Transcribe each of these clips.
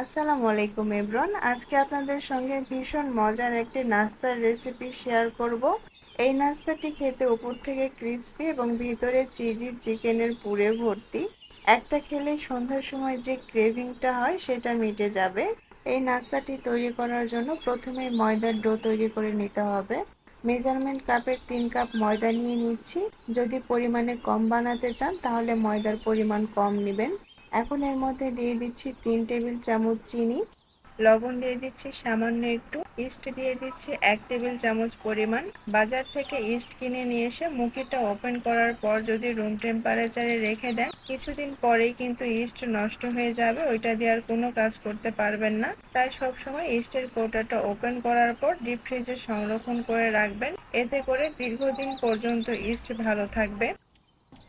আসসালামু আলাইকুম এব্রন আজকে আপনাদের সঙ্গে ভীষণ মজার একটি নাস্তার রেসিপি শেয়ার করব। এই নাস্তাটি খেতে উপর থেকে ক্রিস্পি এবং ভিতরে চিজি চিকেনের পুরে ভর্তি। একটা খেলে সন্ধ্যার সময় যে ক্রেভিংটা হয়, সেটা মিটে যাবে। এই নাস্তাটি তৈরি করার জন্য প্রথমে ময়দার ডো তৈরি করে নিতে হবে। মেজারমেন্ট কাপের তিন কাপ ময়দা নিয়ে নিচ্ছি। যদি পরিমাণে কম বানাতে চান, তাহলে ময়দার পরিমাণ কম নেবেন। এখন এর মধ্যে দিয়ে দিচ্ছি তিন টেবিল চামচ চিনি, লবণ দিয়ে দিচ্ছি সামান্য একটু, ইস্ট দিয়ে দিচ্ছি এক টেবিল চামচ পরিমাণ। বাজার থেকে ইস্ট কিনে নিয়ে এসে মুখিটা ওপেন করার পর যদি রুম টেম্পারেচারে রেখে দেন, কিছুদিন পরেই কিন্তু ইস্ট নষ্ট হয়ে যাবে, ওইটা দিয়ে আর কোনো কাজ করতে পারবেন না। তাই সবসময় ইস্টের কৌটাটা ওপেন করার পর ডিপ ফ্রিজে সংরক্ষণ করে রাখবেন। এতে করে দীর্ঘদিন পর্যন্ত ইস্ট ভালো থাকবে।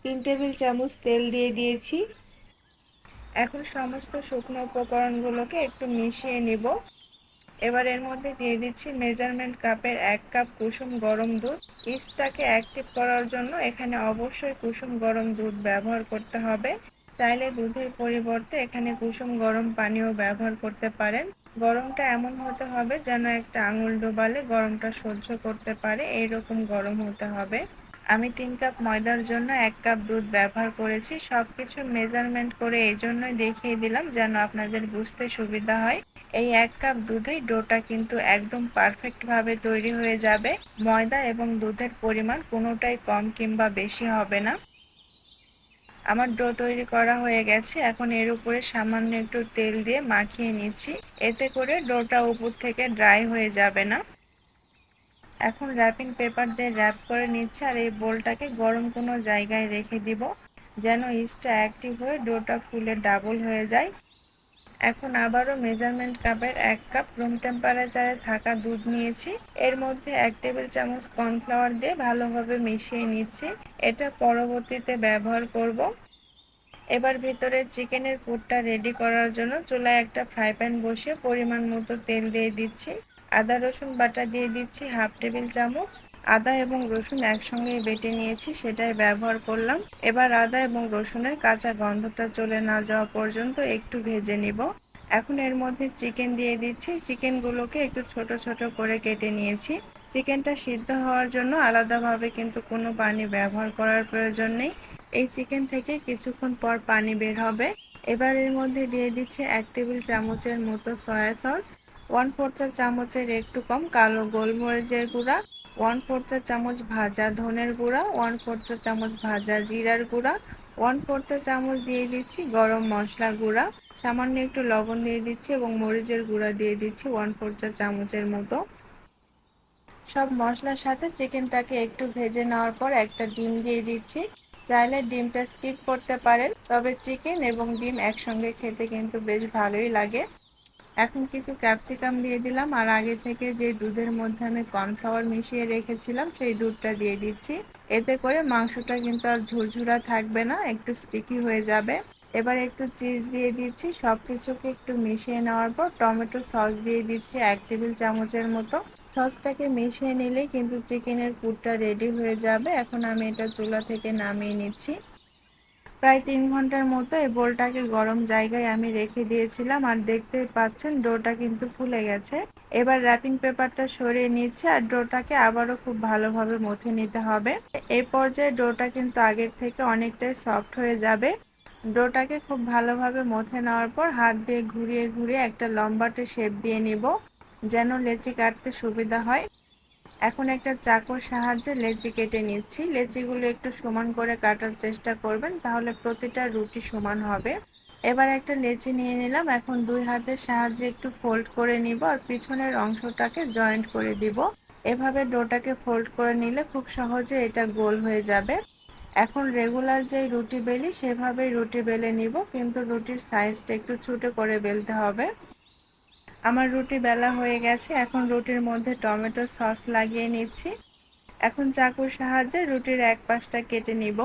তিন টেবিল চামচ তেল দিয়ে দিয়েছি। এখন সমস্ত শুকনো উপকরণগুলোকে একটু মিশিয়ে নিব। এবার এর মধ্যে দিয়ে দিচ্ছি মেজারমেন্ট কাপের এক কাপ কুসুম গরম দুধ। ইস্টটাকে অ্যাক্টিভ করার জন্য এখানে অবশ্যই কুসুম গরম দুধ ব্যবহার করতে হবে। চাইলে দুধের পরিবর্তে এখানে কুসুম গরম পানিও ব্যবহার করতে পারেন। গরমটা এমন হতে হবে যেন একটা আঙুল ডোবালে গরমটা সহ্য করতে পারে, এইরকম গরম হতে হবে। আমি তিন কাপ ময়দার জন্য এক কাপ দুধ ব্যবহার করেছি সব কিছু মেজারমেন্ট করে এই জন্যই দেখিয়ে দিলাম যেন আপনাদের বুঝতে সুবিধা হয়। এই এক কাপ দুধেই ডোটা কিন্তু একদম পারফেক্টভাবে তৈরি হয়ে যাবে। ময়দা এবং দুধের পরিমাণ কোনোটাই কম কিংবা বেশি হবে না। আমার ডো তৈরি করা হয়ে গেছে, এখন এর উপরে সামান্য একটু তেল দিয়ে মাখিয়ে নিচ্ছি। এতে করে ডোটা উপর থেকে ড্রাই হয়ে যাবে না। এখন র্যাপিং পেপার দিয়ে র্যাপ করে নিচ্ছে আর এই বোলটাকে গরম কোনো জায়গায় রেখে দিব যেন ইস্টটা অ্যাক্টিভ হয়ে ডোটা ফুলে ডাবল হয়ে যায়। এখন আবারও মেজারমেন্ট কাপের এক কাপ রুম টেম্পারেচারে থাকা দুধ নিয়েছি। এর মধ্যে এক টেবিল চামচ কর্নফ্লাওয়ার দিয়ে ভালোভাবে মিশিয়ে নিচ্ছি। এটা পরবর্তীতে ব্যবহার করব। এবার ভিতরে চিকেনের পুরটা রেডি করার জন্য চুলায় একটা ফ্রাই প্যান বসিয়ে পরিমাণ মতো তেল দিয়ে দিচ্ছি। আদা, রসুন বাটা দিয়ে দিচ্ছি হাফ টেবিল চামচ। আদা এবং রসুন একসঙ্গে বেটে নিয়েছি, সেটাই ব্যবহার করলাম। এবার আদা এবং রসুনের কাঁচা গন্ধটা চলে না যাওয়া পর্যন্ত একটু ভেজে নিব। এখন এর মধ্যে চিকেন দিয়ে দিচ্ছি। চিকেনগুলোকে একটু ছোট ছোট করে কেটে নিয়েছি। চিকেনটা সিদ্ধ হওয়ার জন্য আলাদাভাবে কিন্তু কোনো পানি ব্যবহার করার প্রয়োজন নেই। এই চিকেন থেকে কিছুক্ষণ পর পানি বের হবে। এবার এর মধ্যে দিয়ে দিচ্ছি এক টেবিল চামচের মতো সয়া সস। ওয়ান ফোর্থ চামচের একটু কম, কালো গোলমরিচের গুঁড়া ওয়ান ফোর্থ চামচ ভাজা ধনের গুঁড়া ওয়ান ফোর্থ চামচ ভাজা জিরার গুঁড়া ওয়ান ফোর্থ চামচ দিয়ে দিচ্ছি গরম মশলা গুঁড়া, সামান্য একটু লবণ দিয়ে দিচ্ছি এবং মরিচের গুঁড়া দিয়ে দিচ্ছি ওয়ান ফোর্থ চামচের মতো। সব মশলার সাথে চিকেনটাকে একটু ভেজে নেওয়ার পর একটা ডিম দিয়ে দিচ্ছি। চাইলে ডিমটা স্কিপ করতে পারেন, তবে চিকেন এবং ডিম একসঙ্গে খেতে কিন্তু বেশ ভালোই লাগে। এখন কিছু ক্যাপসিকাম দিয়ে দিলাম, আর আগে থেকে যে দুধের মধ্যে আমি কর্নফ্লাওয়ার মিশিয়ে রেখেছিলাম, সেই দুধটা দিয়ে দিচ্ছি। এতে করে মাংসটা কিন্তু আর ঝুরঝুরা থাকবে না, একটু স্টিকি হয়ে যাবে। এবার একটু চিজ দিয়ে দিচ্ছি সব কিছুকে একটু মিশিয়ে নেওয়ার পর টমেটো সস দিয়ে দিচ্ছি এক টেবিল চামচের মতো। সসটাকে মিশিয়ে নিলেই কিন্তু চিকেনের পুরটা রেডি হয়ে যাবে। এখন আমি এটা চুলা থেকে নামিয়ে নিচ্ছি। প্রায় তিন ঘণ্টার মতো এই বোলটাকে গরম জায়গায় আমি রেখে দিয়েছিলাম আর দেখতে পাচ্ছেন ডোটা কিন্তু ফুলে গেছে। এবার র্যাপিং পেপারটা সরিয়ে নিচ্ছে আর ডোটাকে আবারও খুব ভালোভাবে মথে নিতে হবে। এই পর্যায়ে ডোটা কিন্তু আগের থেকে অনেকটাই সফট হয়ে যাবে। ডোটাকে খুব ভালোভাবে মথে নেওয়ার পর হাত দিয়ে ঘুরিয়ে ঘুরিয়ে একটা লম্বাটে শেপ দিয়ে নিব, যেন লেচি কাটতে সুবিধা হয়। এখন একটা চাকুর সাহায্যে লেচি কেটে নিচ্ছি। লেচিগুলো একটু সমান করে কাটার চেষ্টা করবেন, তাহলে প্রতিটা রুটি সমান হবে। এবার একটা লেচি নিয়ে নিলাম। এখন দুই হাতের সাহায্যে একটু ফোল্ড করে নিব আর পিছনের অংশটাকে জয়েন্ট করে দিব। এভাবে ডোটাকে ফোল্ড করে নিলে খুব সহজে এটা গোল হয়ে যাবে। এখন রেগুলার যে রুটি বেলি, সেভাবেই রুটি বেলে নিব, কিন্তু রুটির সাইজটা একটু ছোটো করে বেলতে হবে। আমার রুটি বেলা হয়ে গেছে, এখন রুটির মধ্যে টমেটো সস লাগিয়ে নিচ্ছি। এখন চাকুর সাহায্যে রুটির এক পাশটা কেটে নিব।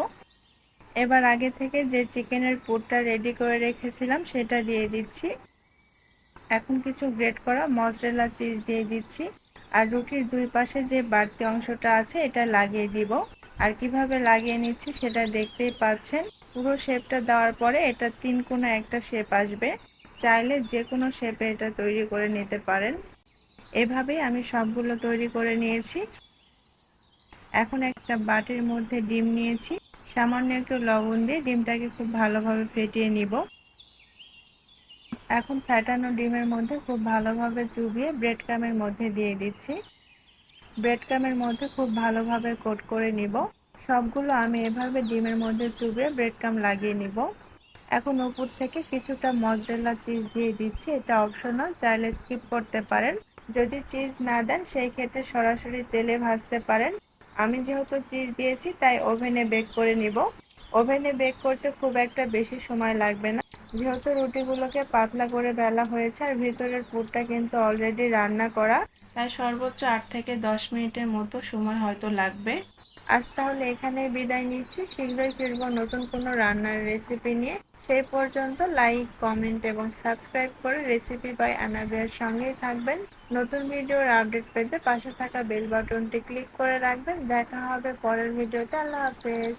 এবার আগে থেকে যে চিকেনের পুরটা রেডি করে রেখেছিলাম, সেটা দিয়ে দিচ্ছি। এখন কিছু গ্রেট করা মজরেলা চিজ দিয়ে দিচ্ছি। আর রুটির দুই পাশে যে বাড়তি অংশটা আছে, এটা লাগিয়ে দিব। আর কীভাবে লাগিয়ে নিচ্ছি, সেটা দেখতেই পাচ্ছেন। পুরো শেপটা দেওয়ার পরে এটা তিন কোনো একটা শেপ আসবে। চাইলে যে কোনো শেপে এটা তৈরি করে নিতে পারেন। এভাবেই আমি সবগুলো তৈরি করে নিয়েছি। এখন একটা বাটির মধ্যে ডিম নিয়েছি। সামান্য একটু লবণ দিয়ে ডিমটাকে খুব ভালোভাবে ফেটিয়ে নিব। এখন ফ্যাটানো ডিমের মধ্যে খুব ভালোভাবে চুবিয়ে ব্রেড ক্রামের মধ্যে দিয়ে দিচ্ছি। ব্রেড ক্রামের মধ্যে খুব ভালোভাবে কোট করে নিব। সবগুলো আমি এভাবে ডিমের মধ্যে চুবিয়ে ব্রেড ক্রাম লাগিয়ে নিব। এখন উপর থেকে কিছুটা মজরেলা চিজ দিয়ে দিচ্ছি। এটা অপশনাল চাইলে স্কিপ করতে পারেন। যদি চিজ না দেন, সেই ক্ষেত্রে সরাসরি তেলে ভাজতে পারেন। আমি যেহেতু চিজ দিয়েছি, তাই ওভেনে বেক করে নিব। ওভেনে বেক করতে খুব একটা বেশি সময় লাগবে না। যেহেতু রুটিগুলোকে পাতলা করে বেলা হয়েছে, আর ভিতরের পুরটা কিন্তু অলরেডি রান্না করা, তাই সর্বোচ্চ আট থেকে দশ মিনিটের মতো সময় হয়তো লাগবে। আজ তাহলে এখানে বিদায় নিচ্ছি। শীঘ্রই ফিরবো নতুন কোনো রান্নার রেসিপি নিয়ে। সেই পর্যন্ত লাইক কমেন্ট এবং সাবস্ক্রাইব করে রেসিপি বাই আনাবিয়ার সঙ্গেই থাকবেন। নতুন ভিডিওর আপডেট পেতে পাশে থাকা বেল বাটনটি ক্লিক করে রাখবেন। দেখা হবে পরের ভিডিওতে আল্লাহ হাফেজ।